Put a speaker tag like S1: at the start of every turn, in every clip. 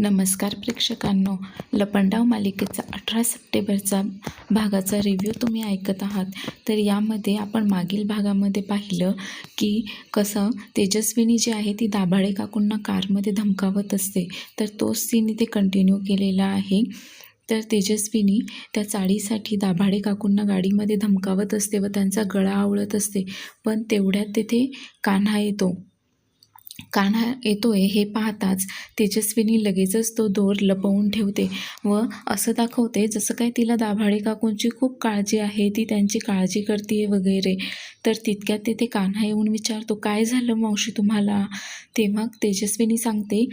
S1: नमस्कार प्रेक्षकांनो लपंडाव मालिकेचा अठरा सप्टेंबरचा भागाचा रिव्ह्यू तुम्ही ऐकत आहात. तर यामध्ये आपण मागील भागामध्ये पाहिलं की कसं तेजस्विनी जी आहे ती दाभाडे काकूंना कारमध्ये धमकावत असते. तर तोच सीन इथे कंटिन्यू केलेला आहे. तर तेजस्विनी त्या चाळीसाठी दाभाडे काकूंना गाडीमध्ये धमकावत असते व त्यांचा गळा आवळत असते. पण तेवढ्यात तिथे कान्हा येतो. कान्हा येतोय हे पाहताच तेजस्विनी लगेचच तो दोर लपवून ठेवते व असं दाखवते जसं काय तिला दाभाडे काकूंची खूप काळजी आहे ती त्यांची काळजी करते वगैरे. तर तितक्यात तिथे कान्हा येऊन विचारतो काय झालं मावशी तुम्हाला? तेव्हा तेजस्विनी सांगते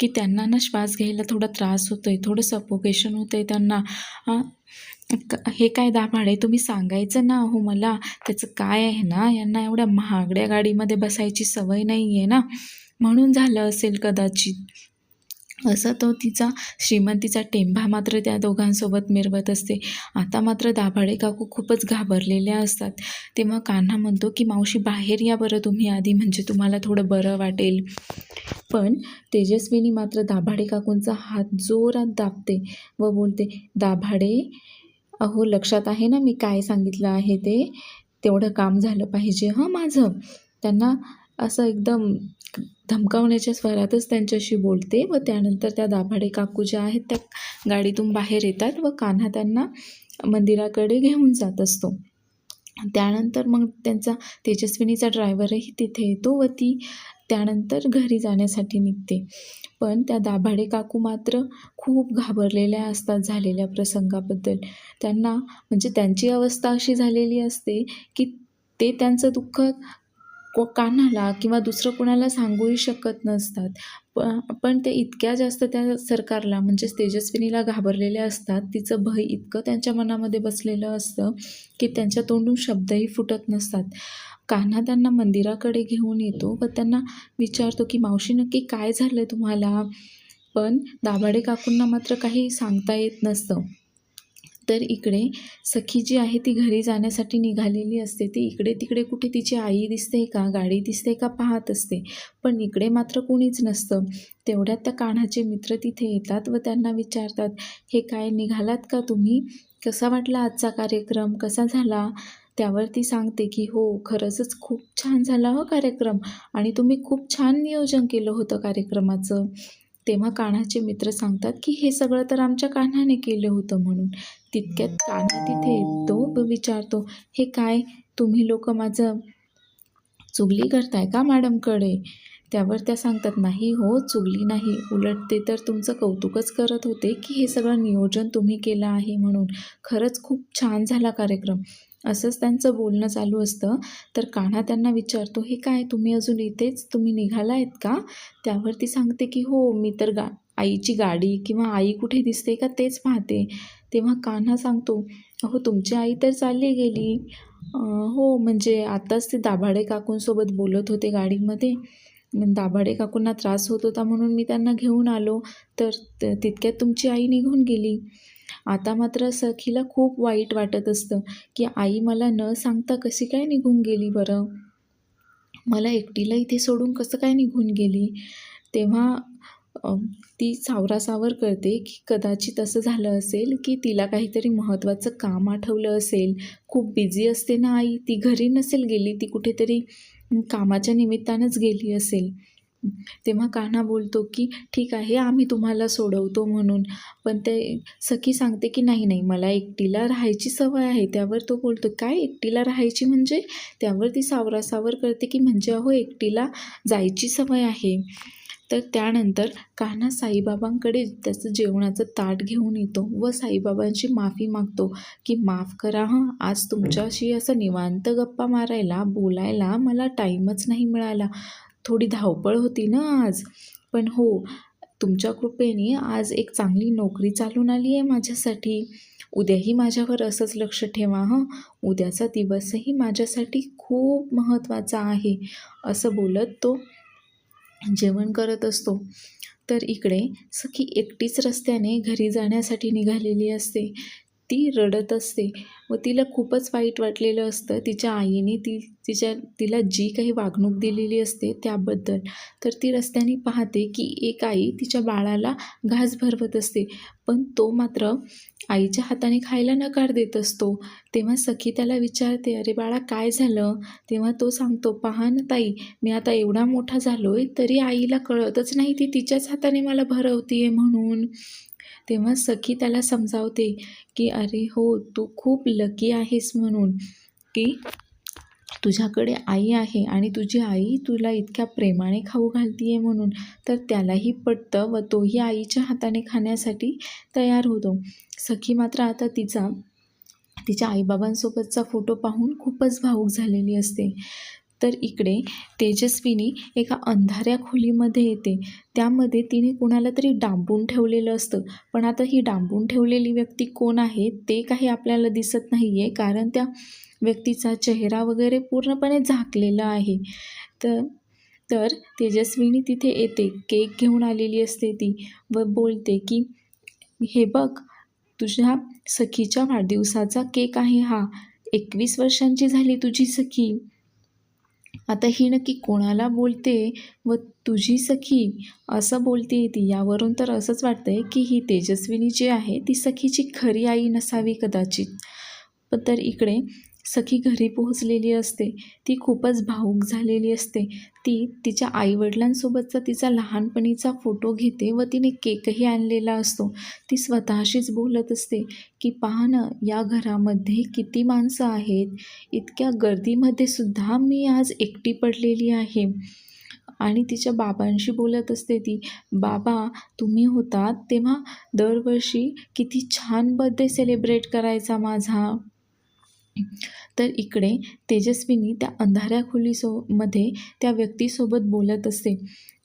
S1: की त्यांना ना श्वास घ्यायला थोडा त्रास होतो आहे थोडं सपोकेशन होतं आहे त्यांना हे काय दाभाडे तुम्ही सांगायचं ना हो मला. त्याचं काय आहे ना? यांना एवढ्या महागड्या गाडीमध्ये बसायची सवय नाही आहे ना. म्हणून झालं असेल कदाचित. असं तो तिचा श्रीमंतीचा टेंभा मात्र त्या दोघांसोबत मिरवत असते. आता मात्र दाभाडे काकू खूपच घाबरलेल्या असतात. तेव्हा कान्हा म्हणतो की मावशी बाहेर या बरं तुम्ही आधी म्हणजे तुम्हाला थोडं बरं वाटेल. पण तेजस्विनी मात्र दाभाडे काकूंचा हात जोरात दाबते व बोलते दाभाडे अहो लक्षात आहे ना मी काय सांगितलं आहे ते? तेवढं काम झालं पाहिजे हं माझं. त्यांना असं एकदम धमकावण्याच्या स्वरातच त्यांच्याशी बोलते व त्यानंतर त्या दाभाडे काकू ज्या आहेत त्या गाडीतून बाहेर येतात व कान्हा त्यांना मंदिराकडे घेऊन जात असतो. त्यानंतर मग त्यांचा तेजस्विनीचा ड्रायव्हरही तिथे येतो व ती त्यानंतर घरी जाण्यासाठी निघते. पण त्या दाभाडे काकू मात्र खूप घाबरलेल्या असतात झालेल्या प्रसंगाबद्दल. त्यांना म्हणजे त्यांची अवस्था अशी झालेली असते की ते त्यांचं दुःख को कानाला किंवा दुसरं कोणाला सांगूही शकत नसतात. प पण ते इतक्या जास्त त्या सरकारला म्हणजेच तेजस्विनीला घाबरलेले असतात. तिचं भय इतकं त्यांच्या मनामध्ये बसलेलं असतं की त्यांच्या तोंडून शब्दही फुटत नसतात. कान्हा त्यांना मंदिराकडे घेऊन येतो व त्यांना विचारतो की मावशी नक्की काय झालं तुम्हाला? पण दाभाडे काकूंना मात्र काही सांगता येत नसतं. तर इकडे सखी जी आहे ती घरी जाण्यासाठी निघालेली असते. ती इकडे तिकडे कुठे तिची आई दिसते का गाडी दिसते का पाहत असते. पण इकडे मात्र कोणीच नसतं. तेवढ्यात त्या कान्हाचे मित्र तिथे येतात व त्यांना विचारतात हे काय निघालात का तुम्ही? कसा वाटला आजचा कार्यक्रम? कसा झाला? त्यावर ती सांगते की हो खरंचच खूप छान झाला हो कार्यक्रम आणि तुम्ही खूप छान नियोजन केलं होतं कार्यक्रमाचं. तेव्हा कान्हाचे मित्र सांगतात की हे सगळं तर आमच्या कान्हाने केलं होतं म्हणून. तितक्यात कान्हा तिथे तो विचारतो हे काय? तुम्ही लोक माझं चुगली करताय का मॅडमकडे? त्यावर त्या सांगतात नाही हो चुगली नाही. उलट ते तर तुमचं कौतुकच करत होते की हे सगळं नियोजन तुम्ही केलं आहे म्हणून. खरंच खूप छान झाला कार्यक्रम. असंच त्यांचं बोलणं चालू असतं. तर कान्हा त्यांना विचारतो हे काय? तुम्ही अजून इथेच? तुम्ही निघाला आहेत का? त्यावर ती सांगते की हो मी तर गा आईची गाडी किंवा आई कुठे दिसते का तेच पाहते. तेव्हा कान्हा सांगतो अहो तुमची आई तर चालली गेली. हो म्हणजे आत्ताच ते दाभाडे काकूंसोबत बोलत होते गाडीमध्ये. दाभाडे काकूंना त्रास होत होता म्हणून मी त्यांना घेऊन आलो. तर तितक्यात तुमची आई निघून गेली. आता मात्र सखीला खूप वाईट वाटत असतं की आई मला न सांगता कशी काय निघून गेली बरं? मला एकटीला इथे सोडून कसं काय निघून गेली? तेव्हा ती सावरासावर करते की कदाचित असं झालं असेल की तिला काहीतरी महत्त्वाचं काम आठवलं असेल. खूप बिझी असते ना आई. ती घरी नसेल गेली ती कुठेतरी कामाच्या निमित्तानंच गेली असेल. तेव्हा कान्हा बोलतो की ठीक आहे आम्ही तुम्हाला सोडवतो म्हणून. पण ते सखी सांगते की नाही नाही मला एकटीला राहायची सवय आहे. त्यावर तो बोलतो काय एकटीला राहायची म्हणजे? त्यावर ती सावरासावर करते की म्हणजे अहो एकटीला जायची सवय आहे. तर त्यानंतर कान्हा साईबाबांकडे त्याचं जेवणाचं ताट घेऊन येतो व साईबाबांची माफी मागतो की माफ करा हां आज तुमच्याशी असं निवांत गप्पा मारायला बोलायला मला टाईमच नाही मिळाला. थोडी धावपळ होती ना आज. पण हो तुमच्या कृपेने आज एक चांगली नोकरी चालून आली आहे माझ्यासाठी. उद्याही माझ्यावर असंच लक्ष ठेवा हं. उद्याचा दिवसही माझ्यासाठी खूप महत्त्वाचा आहे असं बोलत तो जेवण करत असतो तर इकडे सखी एकटीच रस्त्याने घरी जाण्यासाठी निघालेली असते. ती रडत असते. व तिला खूपच वाईट वाटलेलं असतं. तिच्या आईने ती तिच्या तिला जी काही वागणूक दिलेली असते त्याबद्दल. तर ती रस्त्याने पाहते की एक आई तिच्या बाळाला घास भरवत असते. पण तो मात्र आईच्या हाताने खायला नकार देत असतो. तेव्हा सखी त्याला विचारते अरे बाळा काय झालं? तेव्हा तो सांगतो पहा ना ताई मी आता एवढा मोठा झालो आहे तरी आईला कळतच नाही ती तिच्याच हाताने मला भरवते म्हणून. तेव्हा सखी त्याला समजावते की अरे हो तू खूप लकी आहेस म्हणून की तुझ्याकडे आई आहे आणि तुझी आई तुला इतक्या प्रेमाने खाऊ घालतीये म्हणून. तर त्यालाही पटतं व तोही आईच्या हाताने खाण्यासाठी तयार होतो. सखी मात्र आता तिचा तिच्या आईबाबांसोबतचा फोटो पाहून खूपच भावूक झालेली असते. तर इकडे तेजस्विनी एका अंधाऱ्या खोलीमध्ये येते. त्यामध्ये तिने कुणाला तरी डांबून ठेवलेलं असतं. पण आता ही डांबून ठेवलेली व्यक्ती कोण आहे ते काही आपल्याला दिसत नाही आहे कारण त्या व्यक्तीचा चेहरा वगैरे पूर्णपणे झाकलेला आहे. तर तर तेजस्विनी तिथे येते. केक घेऊन आलेली असते ती व बोलते की हे बघ तुझ्या सखीच्या वाढदिवसाचा केक आहे हा. एकवीस वर्षांची झाली तुझी सखी. आता ही नक्की कोणाला बोलते व तुझी सखी असं बोलते ती यावरून तर असंच वाटतंय की ही तेजस्विनी जी आहे ती सखीची खरी आई नसावी कदाचित. तर इकडे सखी घरी पोहोचलेली असते. ती खूपच भावूक झालेली असते. ती तिच्या आईवडिलांसोबतचा तिचा लहानपणीचा फोटो घेते व तिने केकही आणलेला असतो. ती स्वतःशीच बोलत असते की पहा ना या घरामध्ये किती माणसं आहेत. इतक्या गर्दीमध्ये सुद्धा मी आज एकटी पडलेली आहे. आणि तिच्या बाबांशी बोलत असते ती बाबा तुम्ही होतात तेव्हा दरवर्षी किती छान बर्थडे सेलिब्रेट करायचा माझा. तर इकडे तेजस्विनी त्या अंधाऱ्या खोलीसो मध्ये त्या व्यक्तीसोबत बोलत असते.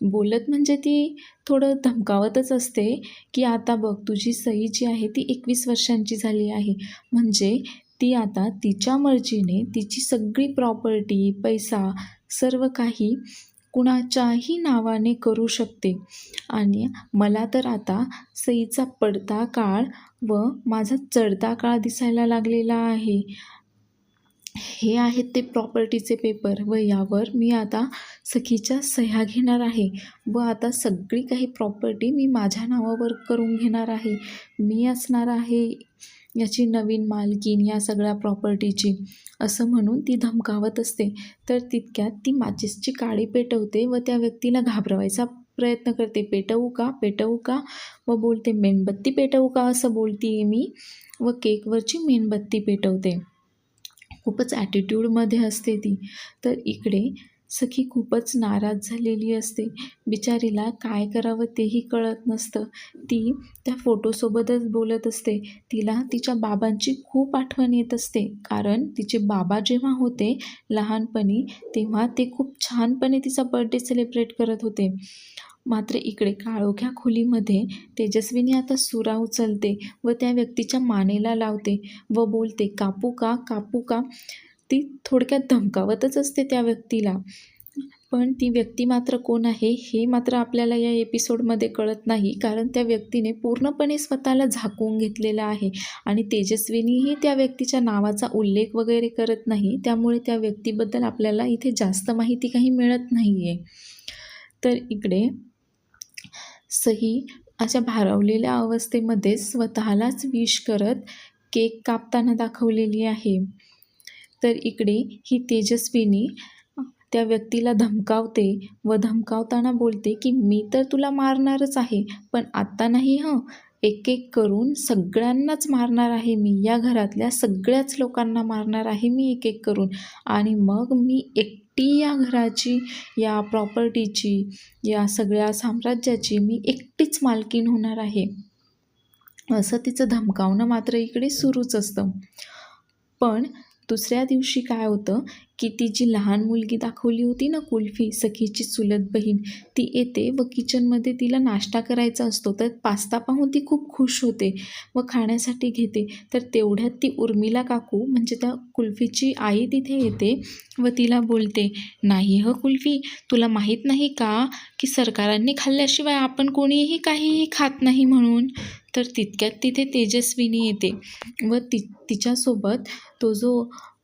S1: बोलत म्हणजे ती थोडं धमकावतच असते की आता बघ तुझी सई जी आहे ती एकवीस वर्षांची झाली आहे. म्हणजे ती आता तिच्या मर्जीने तिची सगळी प्रॉपर्टी पैसा सर्व काही कुणाच्याही नावाने करू शकते. आणि मला तर आता सईचा पडता काळ व माझा चढता काळ दिसायला लागलेला आहे. हे आहेत ते प्रॉपर्टीचे पेपर व यावर मी आता सखीच्या सह्या घेणार आहे. व आता सगळी काही प्रॉपर्टी मी माझ्या नावावर करून घेणार आहे. मी असणार आहे याची नवीन मालकीन या सगळ्या प्रॉपर्टीची असं म्हणून ती धमकावत असते. तर तितक्यात ती माचिसची काळी पेटवते व त्या व्यक्तीला घाबरवायचा प्रयत्न करते. पेटवू का? पेटवू का? व बोलते मेणबत्ती पेटवू का? असं बोलते मी व केकवरची मेणबत्ती पेटवते. खूपच ॲटिट्यूडमध्ये असते ती. तर इकडे सखी खूपच नाराज झालेली असते. बिचारीला काय करावं तेही कळत नसतं. ती त्या फोटोसोबतच बोलत असते. तिला तिच्या बाबांची खूप आठवण येत असते. कारण तिचे बाबा जेव्हा होते लहानपणी तेव्हा ते खूप छानपणे तिचा बर्थडे सेलिब्रेट करत होते. मात्र इकडे काळोख्या खोलीमध्ये तेजस्विनी आता सुरा उचलते व त्या व्यक्तीच्या मानेला लावते व बोलते कापू का कापू का? ती थोडक्यात धमकावतच असते त्या व्यक्तीला. पण ती व्यक्ती मात्र कोण आहे हे मात्र आपल्याला या एपिसोडमध्ये कळत नाही कारण त्या व्यक्तीने पूर्णपणे स्वतःला झाकून घेतलेलं आहे आणि तेजस्विनीही त्या व्यक्तीच्या नावाचा उल्लेख वगैरे करत नाही. त्यामुळे त्या व्यक्तीबद्दल आपल्याला इथे जास्त माहिती काही मिळत नाही आहे तर इकडे सही अशा भारावलेल्या अवस्थेमध्ये स्वतःलाच विश करत केक कापताना दाखवलेली आहे. तर इकडे ही तेजस्विनी त्या व्यक्तीला धमकावते व धमकावताना बोलते की मी तर तुला मारणारच आहे पण आत्ता नाही हं. एक एक करून सगळ्यांनाच मारणार आहे मी. या घरातल्या सगळ्याच लोकांना मारणार आहे मी एक एक करून. आणि मग मी एक एकटी या घराची या प्रॉपर्टीची या सगळ्या साम्राज्याची मी एकटीच मालकीन होणार आहे. असं तिचं धमकावणं मात्र इकडे सुरूच असतं. पण दुसऱ्या दिवशी काय होतं की ती जी लहान मुलगी दाखवली होती ना कुल्फी सखीची चुलत बहीण ती येते व किचनमध्ये तिला नाश्ता करायचा असतो. तर पास्ता पाहून ती खूप खुश होते व खाण्यासाठी घेते. तर तेवढ्यात ती उर्मिला काकू म्हणजे त्या कुल्फीची आई तिथे येते व तिला बोलते नाही ह कुल्फी तुला माहीत नाही का की सरकारांनी खाल्ल्याशिवाय आपण कोणीही काहीही खात नाही म्हणून? तर तितक्यात तिथे तेजस्विनी येते व ति तिच्यासोबत तो जो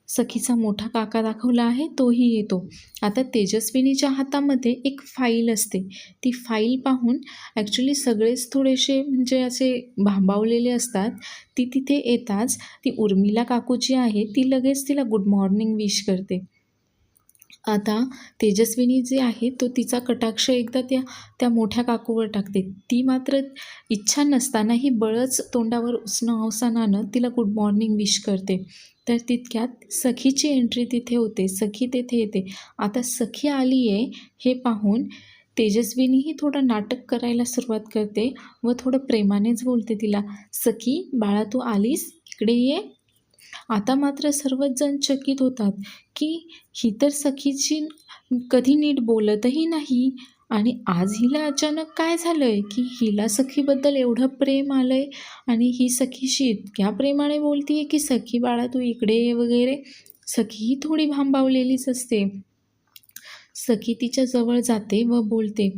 S1: सखीचा मोठा काका दाखवला आहे तोही येतो. आता तेजस्विनीच्या हातामध्ये एक फाईल असते. ती फाईल पाहून ॲक्च्युली सगळेच थोडेसे म्हणजे असे भांबावलेले असतात. ती तिथे येताच ती उर्मिला काकू जी आहे. ती लगेच तिला गुड मॉर्निंग विश करते. आता तेजस्विनी जी आहे तो तिचा कटाक्ष एकदा त्या त्या मोठ्या काकूवर टाकते. ती मात्र इच्छा नसतानाही बळच तोंडावर उसणं अवसानानं तिला गुड मॉर्निंग विश करते. तर तितक्यात सखीची एंट्री तिथे होते. सखी तेथे येते. आता सखी आली आहे हे पाहून तेजस्विनीही थोडं नाटक करायला सुरुवात करते व थोडं प्रेमानेच बोलते तिला सखी बाळा तू आलीस? इकडे ये. आता मात्र सर्वच जण चकित होतात की ही तर सखीची कधी नीट बोलतही नाही. आणि आज हिला अचानक काय झालं आहे की हिला सखीबद्दल एवढं प्रेम आलं आहे आणि ही सखीशी इतक्या प्रेमाने बोलते आहे की सखी बाळा तू इकडे ये वगैरे? सखी ही थोडी भांबावलेलीच असते. सखी तिच्या जवळ जाते व बोलते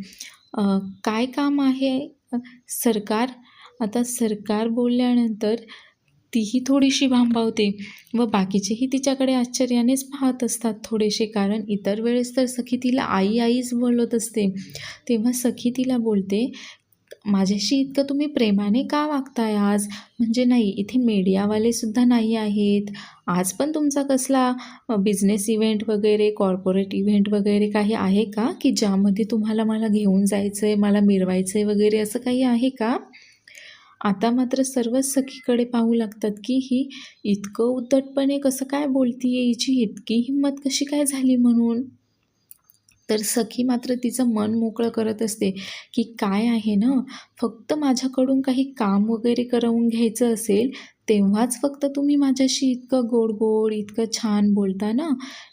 S1: काय काम आहे? सरकार? आता सरकार बोलल्यानंतर तीही थोडीशी भांबावते व बाकीचेही तिच्याकडे आश्चर्यानेच पाहत असतात थोडेसे कारण इतर वेळेस तर सखी तिला आई आईच बोलत असते. तेव्हा सखी तिला बोलते माझ्याशी इतकं तुम्ही प्रेमाने का वागताय आज? म्हणजे नाही इथे मीडियावालेसुद्धा नाही आहेत. आज पण तुमचा कसला बिझनेस इव्हेंट वगैरे कॉर्पोरेट इव्हेंट वगैरे काही आहे का? की ज्यामध्ये तुम्हाला मला घेऊन जायचं आहे मला मिरवायचं आहे वगैरे असं काही आहे का? आता मात्र सर्वच सखीकडे पाहू लागतात की ही इतकं उद्धटपणे कसं काय बोलतीये हिची? इतकी हिंमत कशी काय झाली म्हणून? तर सखी मात्र तिचं मन मोकळं करत असते की काय आहे ना? फक्त माझ्याकडून काही काम वगैरे करवून घ्यायचं असेल तेव्हाच फक्त तुम्ही माझ्याशी इतकं गोड गोड इतकं छान बोलता ना?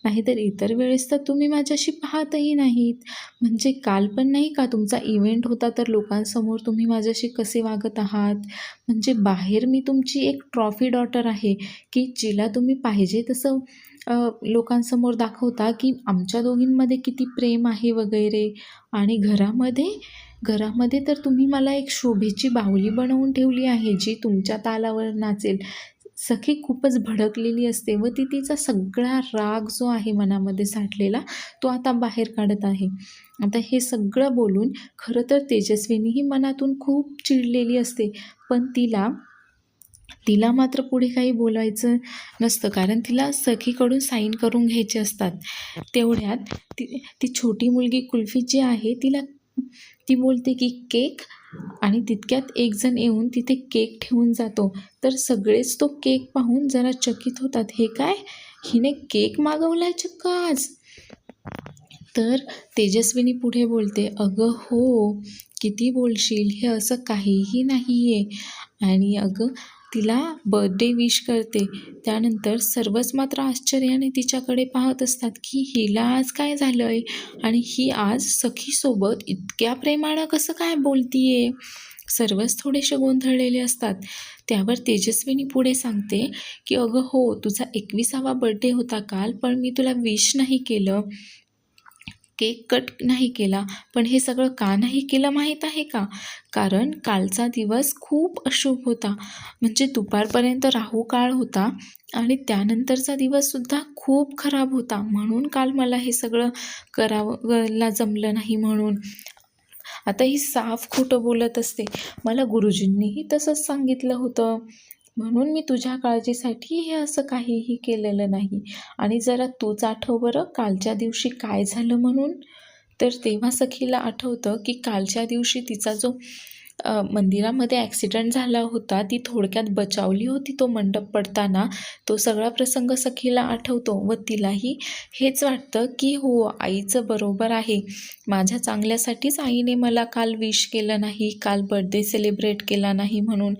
S1: नाहीतर इतर वेळेस तर तुम्ही माझ्याशी पाहतही नाहीत. म्हणजे काल पण नाही का तुमचा इव्हेंट होता तर लोकांसमोर तुम्ही माझ्याशी कसे वागत आहात? म्हणजे बाहेर मी तुमची एक ट्रॉफी डॉटर आहे की जिला तुम्ही पाहिजे तसं लोकांसमोर दाखवता की आमच्या दोघींमध्ये किती प्रेम आहे वगैरे? आणि घरामध्ये? घरामध्ये तर तुम्ही मला एक शोभेची बाहुली बनवून ठेवली आहे जी तुमच्या तालावर नाचेल. सखी खूपच भडकलेली असते व ती तिचा सगळा राग जो आहे मनामध्ये साठलेला तो आता बाहेर काढत आहे. आता हे सगळं बोलून खरं तर तेजस्विनी ही मनातून खूप चिडलेली असते पण तिला तिला मात्र पुढे काही बोलायचं नसतं कारण तिला सखीकडून साईन करून घ्यायचे असतात. तेवढ्यात ती ती छोटी मुलगी कुल्फी जी आहे तिला ती बोलते की केक आणि तितक्यात एकजण येऊन तिथे केक ठेवून जातो. तर सगळेच तो केक पाहून जरा चकित होतात. हे काय? हिने केक मागवलाय चक्क आज तर तेजस्विनी पुढे बोलते अगं हो किती बोलशील? हे असं काहीही नाही आहे आणि अगं तिला बर्थडे विश करते. त्यानंतर सर्वच मात्र आश्चर्याने तिच्याकडे पाहत असतात की हिला आज काय झालं आहे आणि ही आज सखीसोबत इतक्या प्रेमानं कसं काय बोलतीये? सर्वच थोडेसे गोंधळलेले असतात. त्यावर तेजस्विनी पुढे सांगते की अगं हो तुझा एकविसावा बर्थडे होता काल पण मी तुला विश नाही केलं. केक कट नाही केला. पण हे सगळं का नाही केलं माहीत आहे का? कारण कालचा दिवस खूप अशुभ होता. म्हणजे दुपारपर्यंत राहू काळ होता आणि त्यानंतरचा दिवससुद्धा खूप खराब होता. म्हणून काल मला हे सगळं करावं ला जमलं नाही म्हणून. आता ही साफ खोटं बोलत असते. मला गुरुजींनीही तसंच सांगितलं होतं. म्हणून मी तुझ्या काळजीसाठी हे असं काहीही केलेलं नाही. आणि जरा तूच आठव बरं कालच्या दिवशी काय झालं म्हणून. तर तेव्हा सखीला आठवतं की कालच्या दिवशी तिचा जो मंदिरामध्ये ॲक्सिडेंट झाला होता ती थोडक्यात बचावली होती तो मंडप पडताना. तो सगळा प्रसंग सखीला आठवतो व तिलाही हेच वाटतं की हो आईचं बरोबर आहे. माझ्या चांगल्यासाठीच आईने मला काल विश केलं नाही काल बर्थडे सेलिब्रेट केला नाही म्हणून.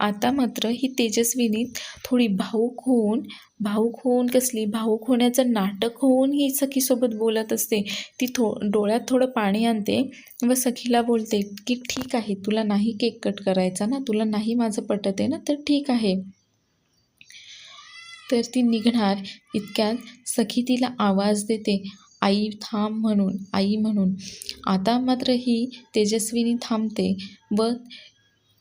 S1: आता मात्र ही तेजस्विनी थोडी भाऊक होऊन भाऊक होऊन कसली? भाऊक होण्याचं नाटक होऊन ही सखीसोबत बोलत असते. ती थो डोळ्यात थोडं पाणी आणते व सखीला बोलते की ठीक आहे तुला नाही केक कट करायचा ना? तुला नाही माझं पटत आहे ना? तर ठीक आहे. तर ती निघणार इतक्यात सखी तिला आवाज देते आई थांब म्हणून आई म्हणून. आता मात्र ही तेजस्विनी थांबते व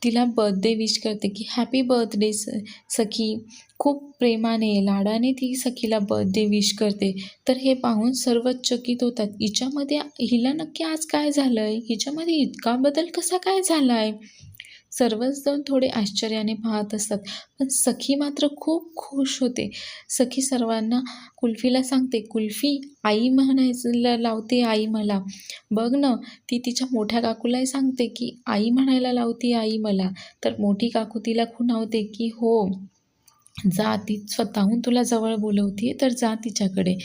S1: तिला बर्थडे विश करते की हॅपी बर्थडे स सखी. खूप प्रेमाने लाडाने ती सखीला बर्थडे विश करते. तर हे पाहून सर्वच चकित होतात. हिच्यामध्ये हिला नक्की आज काय झालं आहे हिच्यामध्ये इतका बदल कसा काय झाला आहे सर्वचजण थोडे आश्चर्याने पाहत असतात. पण सखी मात्र खूप खुश होते. सखी सर्वांना कुल्फीला सांगते कुल्फी आई म्हणायला लावते आई मला. बघ ना ती तिच्या मोठ्या काकूलाही सांगते की आई म्हणायला लावते आई मला. तर मोठी काकू तिला खुणावते की हो जा ती स्वतःहून तुला जवळ बोलवते तर जा तिच्याकडे.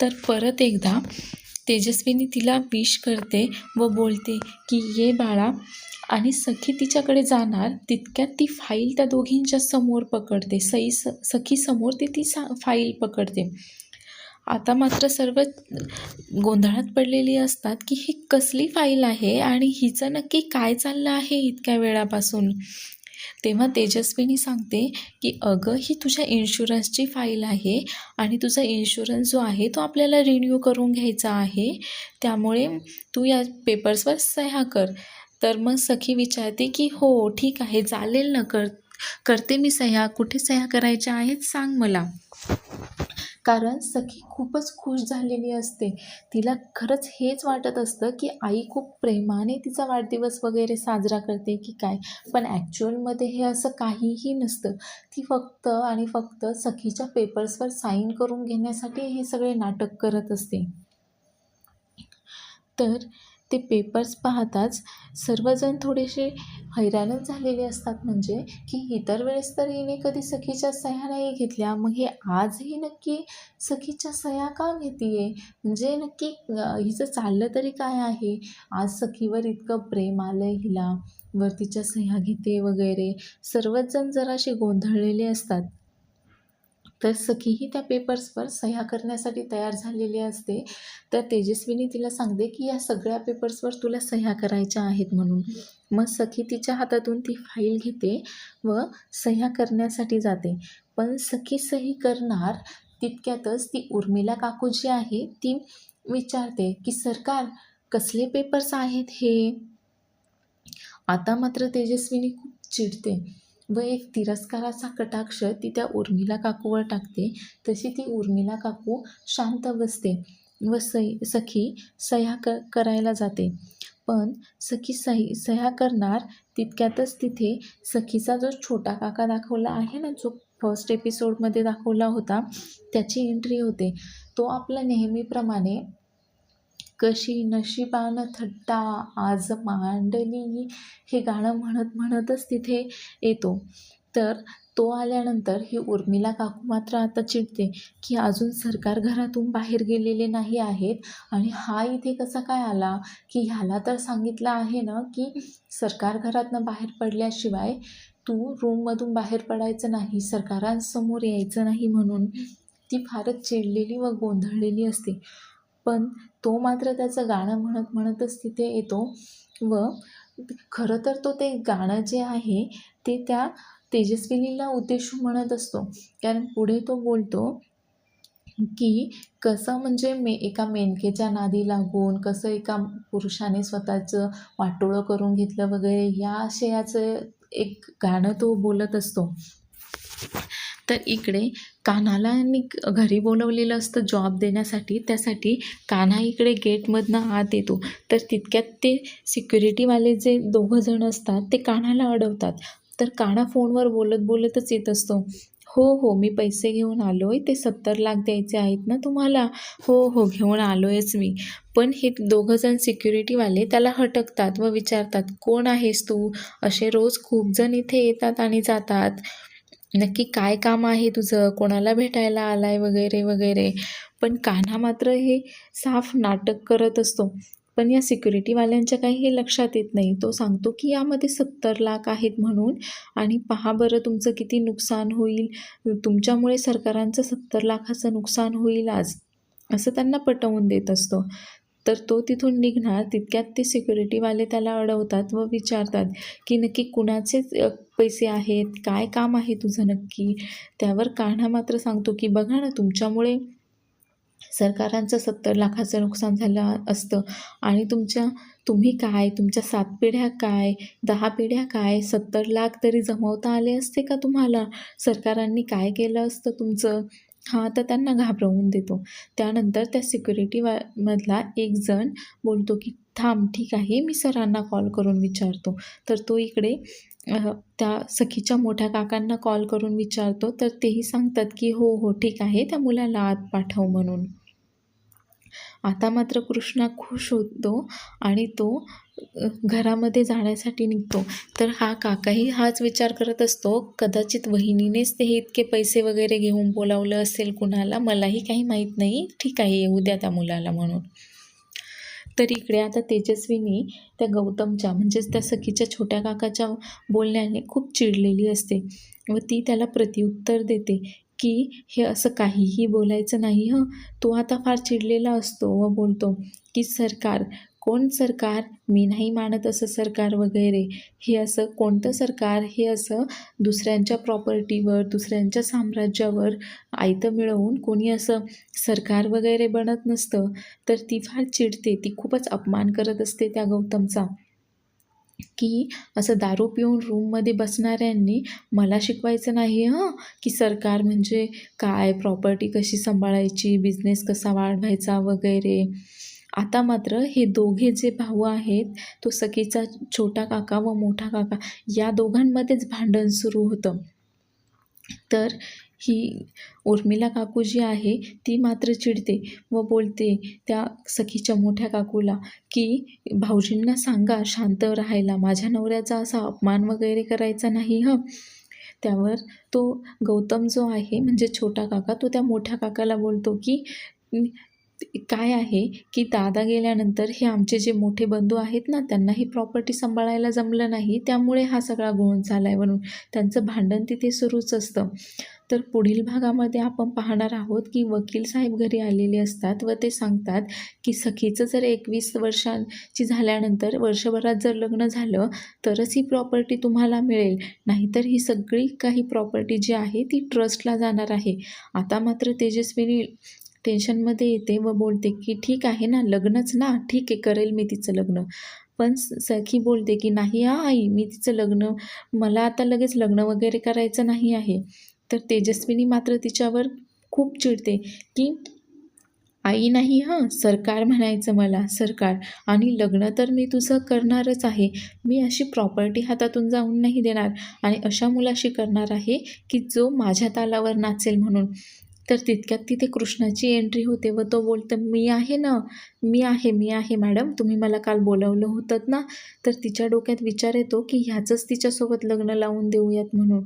S1: तर परत एकदा तेजस्विनी तिला विश करते व बोलते की ये बाळा आणि सखी तिच्याकडे जाणार तितक्यात ती फाईल त्या दोघींच्या समोर पकडते. सई स सखीसमोर ती ती सा फाईल पकडते. आता मात्र सर्व गोंधळात पडलेली असतात की ही कसली फाईल आहे आणि हिचं नक्की काय चाललं आहे इतक्या वेळापासून? तेव्हा तेजस्विनी सांगते की अगं ही तुझ्या इन्शुरन्सची फाईल आहे आणि तुझा इन्शुरन्स जो आहे तो आपल्याला रिन्यू करून घ्यायचा आहे. त्यामुळे तू या पेपर्सवर सह्या कर. तर मग सखी विचारते की हो ठीक आहे चालेल ना कर करते मी सह्या. कुठे सह्या करायच्या आहेत सांग मला. कारण सखी खूपच खुश झालेली असते. तिला खरंच हेच वाटत असतं की आई खूप प्रेमाने तिचा वाढदिवस वगैरे साजरा करते की काय? पण ॲक्च्युअलमध्ये हे असं काहीही नसतं. ती फक्त आणि फक्त सखीच्या पेपर्सवर साईन करून घेण्यासाठी हे सगळे नाटक करत असते. तर ते पेपर्स पाहताच सर्वजण थोडेसे हैराणच झालेले असतात. म्हणजे की इतर वेळेस तर हिने कधी सखीच्या सह्या नाही घेतल्या. मग हे आजही नक्की सखीच्या सह्या का घेते आहे म्हणजे नक्की हिचं चाललं तरी काय आहे? आज सखीवर इतकं प्रेम आलं आहे हिला. वर तिच्या सह्या घेते वगैरे. सर्वच जण जरासे गोंधळलेले असतात. तर सखीही त्या पेपर्सवर सह्या करण्यासाठी तयार झालेली असते. तर तेजस्विनी तिला सांगते की या सगळ्या पेपर्सवर तुला सह्या करायच्या आहेत म्हणून. मग सखी तिच्या हातातून ती फाईल घेते व सह्या करण्यासाठी जाते. पण सखी सही करणार तितक्यातच ती उर्मिला काकू जी आहे ती विचारते की सरकार कसले पेपर्स आहेत हे? आता मात्र तेजस्विनी खूप चिडते. व एक तिरस्काराचा कटाक्ष ती त्या उर्मिला काकूवर टाकते. तशी ती उर्मिला काकू शांत बसते व सई सखी सह्या क करायला जाते. पण सखी सही सह्या करणार तितक्यातच तिथे सखीचा जो छोटा काका दाखवला आहे ना जो फर्स्ट एपिसोडमध्ये दाखवला होता त्याची एंट्री होते. तो आपला नेहमीप्रमाणे कशी नशिबानं थट्टा आज मांडली हे गाणं म्हणत म्हणतच तिथे येतो. तर तो आल्यानंतर ही उर्मिला काकू मात्र आता चिडते की अजून सरकार घरातून बाहेर गेलेले नाही आहेत आणि हा इथे कसा काय आला? की ह्याला तर सांगितलं आहे ना की सरकार घरातनं बाहेर पडल्याशिवाय तू रूममधून बाहेर पडायचं नाही सरकारांसमोर यायचं नाही म्हणून ती फारच चिडलेली व गोंधळलेली असते. पण तो मात्र त्याचं गाणं म्हणत म्हणतच तिथे येतो. व खरं तर तो ते गाणं जे आहे ते त्या तेजस्विनीला उद्देशून म्हणत असतो. कारण पुढे तो बोलतो की कसं म्हणजे मे एका मेनकेच्या नादी लागून कसं एका पुरुषाने स्वतःचं वाटोळं करून घेतलं वगैरे या आशयाचं एक गाणं तो बोलत असतो. तर इकडे कान्हाला घरी बोलवलेलं असतं जॉब देण्यासाठी त्यासाठी कान्हा इकडे गेटमधनं आत येतो. तर तितक्यात ते सिक्युरिटीवाले जे दोघं जण असतात ते कान्हाला अडवतात. तर कान्हा फोनवर बोलत बोलतच येत असतो. हो हो मी पैसे घेऊन आलो आहे ते सत्तर लाख द्यायचे आहेत ना तुम्हाला? हो हो घेऊन आलो आहेच मी. पण हे दोघं जण सिक्युरिटीवाले त्याला हटकतात व विचारतात कोण आहेस तू? असे रोज खूप जण इथे येतात आणि जातात. नक्की काय काम आहे तुझं? कोणाला भेटायला आलाय वगैरे वगैरे? पण कान्हा मात्र हे साफ नाटक करत असतो. पण या सिक्युरिटीवाल्यांच्या काही हे लक्षात येत नाही. तो सांगतो की यामध्ये सत्तर लाख आहेत म्हणून आणि पहा बरं तुमचं किती नुकसान होईल. तुमच्यामुळे सरकारांचं सत्तर लाखाचं नुकसान होईल आज असं त्यांना पटवून देत असतो. तर तो तिथून निघणार. तितक्यात ते सिक्युरिटीवाले त्याला अडवतात व विचारतात की नक्की कुणाचे पैसे आहेत? काय काम आहे तुझं नक्की? त्यावर कान्हा मात्र सांगतो की बघा ना तुमच्यामुळे सरकारांचं सत्तर लाखाचं नुकसान झालं असतं. आणि तुमच्या तुम्ही काय? तुमच्या सात पिढ्या काय? दहा पिढ्या काय? सत्तर लाख तरी जमवता आले असते का तुम्हाला? सरकारांनी काय केलं असतं तुमचं? हां तर त्यांना घाबरवून देतो. त्यानंतर त्या सिक्युरिटी वा मधला एक जण बोलतो की थांब ठीक आहे मी सरांना कॉल करून विचारतो. तर तो इकडे त्या सखीच्या मोठ्या काकांना कॉल करून विचारतो. तर तेही सांगतात की हो हो ठीक आहे त्या मुलाला आत पाठव म्हणून. आता मात्र कृष्णा खुश होतो आणि तो घरामध्ये जाण्यासाठी निघतो. तर हा काकाही हाच विचार करत असतो कदाचित वहिनीनेच ते हे इतके पैसे वगैरे घेऊन बोलावलं असेल कुणाला? मलाही काही माहीत नाही. ठीक आहे येऊ द्या त्या मुलाला म्हणून. तर इकडे आता तेजस्विनी त्या गौतमच्या म्हणजेच त्या सखीच्या छोट्या काकाच्या बोलण्याने खूप चिडलेली असते व ती त्याला प्रत्युत्तर देते. की हे असं काहीही बोलायचं नाही हं. तो आता फार चिडलेला असतो व बोलतो की सरकार कोण सरकार? मी नाही मानत असं सरकार वगैरे. हे असं कोणतं सरकार? हे असं दुसऱ्यांच्या प्रॉपर्टीवर दुसऱ्यांच्या साम्राज्यावर आयतं मिळवून कोणी असं सरकार वगैरे बनत नसतं. तर ती फार चिडते. ती खूपच अपमान करत असते त्या गौतमचा. की असं दारू पिऊन रूममध्ये बसणाऱ्यांनी मला शिकवायचं नाही हं? की सरकार म्हणजे काय? प्रॉपर्टी कशी सांभाळायची? बिझनेस कसा वाढवायचा वगैरे? आता मात्र हे दोघे जे भाऊ आहेत तो सखीचा छोटा काका व मोठा काका या दोघांमध्येच भांडण सुरू होतं. तर ही उर्मिला काकू जी आहे ती मात्र चिडते व बोलते त्या सखीच्या मोठ्या काकूला की भाऊजींना सांगा शांत राहायला माझ्या नवऱ्याचा असा अपमान वगैरे करायचा नाही हं? त्यावर तो गौतम जो आहे म्हणजे छोटा काका तो त्या मोठ्या काकाला बोलतो की काय आहे की दादा गेल्यानंतर हे आमचे जे मोठे बंधू आहेत ना त्यांना ही प्रॉपर्टी सांभाळायला जमलं नाही त्यामुळे हा सगळा गोंध झाला आहे म्हणून त्यांचं भांडण तिथे सुरूच असतं. तर पुढील भागामध्ये आपण पाहणार आहोत की वकील साहेब घरी आलेले असतात व ते सांगतात की सखीचं जर एकवीस वर्षांची झाल्यानंतर वर्षभरात जर लग्न झालं तरच ही प्रॉपर्टी तुम्हाला मिळेल. नाहीतर ही सगळी काही प्रॉपर्टी जी आहे ती ट्रस्टला जाणार आहे. आता मात्र तेजस्विनी टेन्शनमध्ये येते व बोलते की ठीक आहे ना लग्नच ना ठीक आहे करेल मी तिचं लग्न. पण स- सखी बोलते की नाही हा आई मी तिचं लग्न मला आता लगेच लग्न वगैरे करायचं नाही आहे. तर तेजस्विनी मात्र तिच्यावर खूप चिडते की आई नाही हां सरकार म्हणायचं मला सरकार. आणि लग्न तर मी तुझं करणारच आहे. मी अशी प्रॉपर्टी हातातून जाऊन नाही देणार. आणि अशा मुलाशी करणार आहे की जो माझ्या तालावर नाचेल म्हणून. तर तितक्यात तिथे कृष्णाची एंट्री होते व तो बोलतो मी आहे ना मी आहे मी आहे मॅडम. तुम्ही मला काल बोलवलं होतं ना? तर तिच्या डोक्यात विचार येतो की ह्याचंच तिच्यासोबत लग्न लावून देऊयात म्हणून.